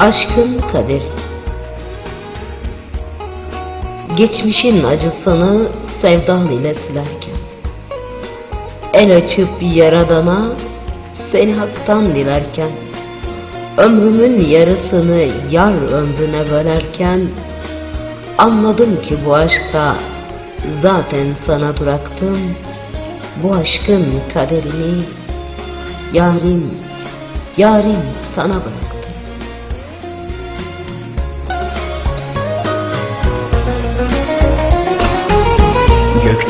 Aşkın kader Geçmişin acısını sevdan ile silerken El açıp yaradana seni haktan dilerken Ömrümün yarısını yar ömrüne bölerken Anladım ki bu aşkta zaten sana duraktım. Bu aşkın kaderini yarim, yarim sana bıraktım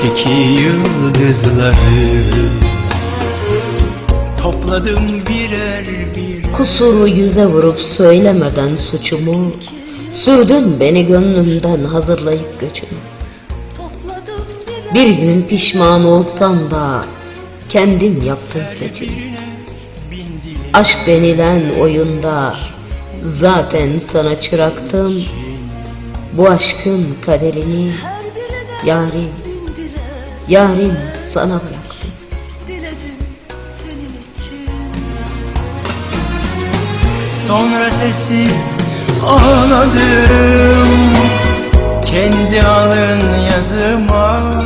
Gökteki yıldızları. Topladım birer bir Kusuru yüze vurup söylemeden suçumu Sürdün beni gönlümden hazırlayıp göçümü. Bir gün pişman olsam da kendin yaptın seçimi. Aşk denilen oyunda zaten sana çıraktım. Bu aşkın kaderini yarim, yarim sana bıraktım Sonra sessiz ağladım. Kendi alın yazıma.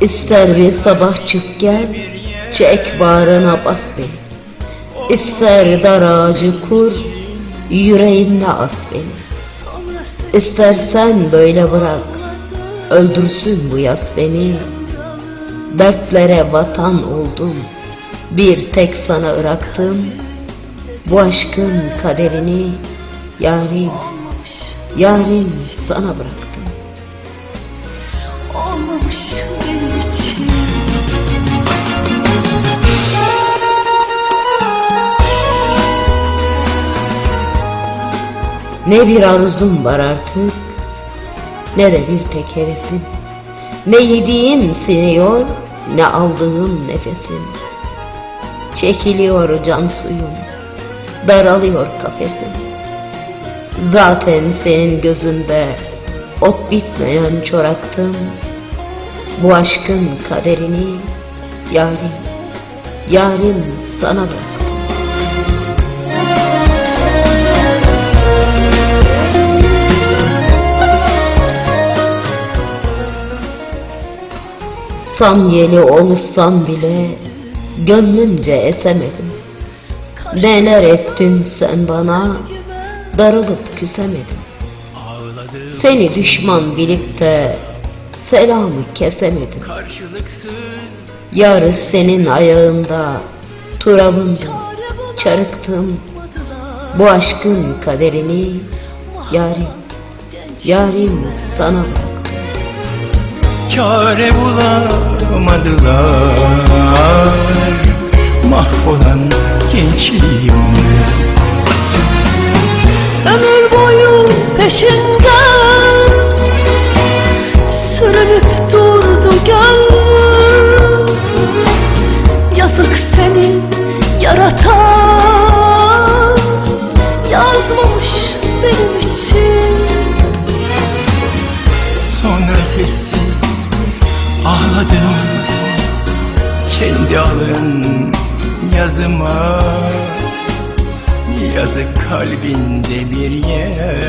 İster bir sabah çık gel, çek bağrına bas beni. İster dar ağacı kur, yüreğinde as beni. İstersen böyle bırak, öldürsün bu yaz beni. Dertlere vatan oldum, bir tek sana bıraktım. Bu aşkın kaderini yarim, yarim sana bıraktım. Olmamış benim için Ne bir arzum var artık, ne de bir tek hevesim. Ne yediğim siniyor, ne aldığım nefesim. Çekiliyor can suyum, daralıyor kafesim. Zaten senin gözünde ot bitmeyen çoraktım. Bu aşkın kaderini yarim, yarim sana bıraktım. Samyeli olsam bile gönlümce esemedim. Neler ettin sen bana, darılıp küsemedim. Seni düşman bilip de selamı kesemedim. Yarı senin ayağında, turabındım, çarıktım. Bu aşkın kaderini yarim, yarim sana bıraktım. Çare bulamadılar. Mahvolan gençliğim. Ömür boyu peşinden Sürünüp durdu gönlüm. Yazık seni yaratan Yazmamış Kendi alın yazıma. Yazık kalbinde bir yer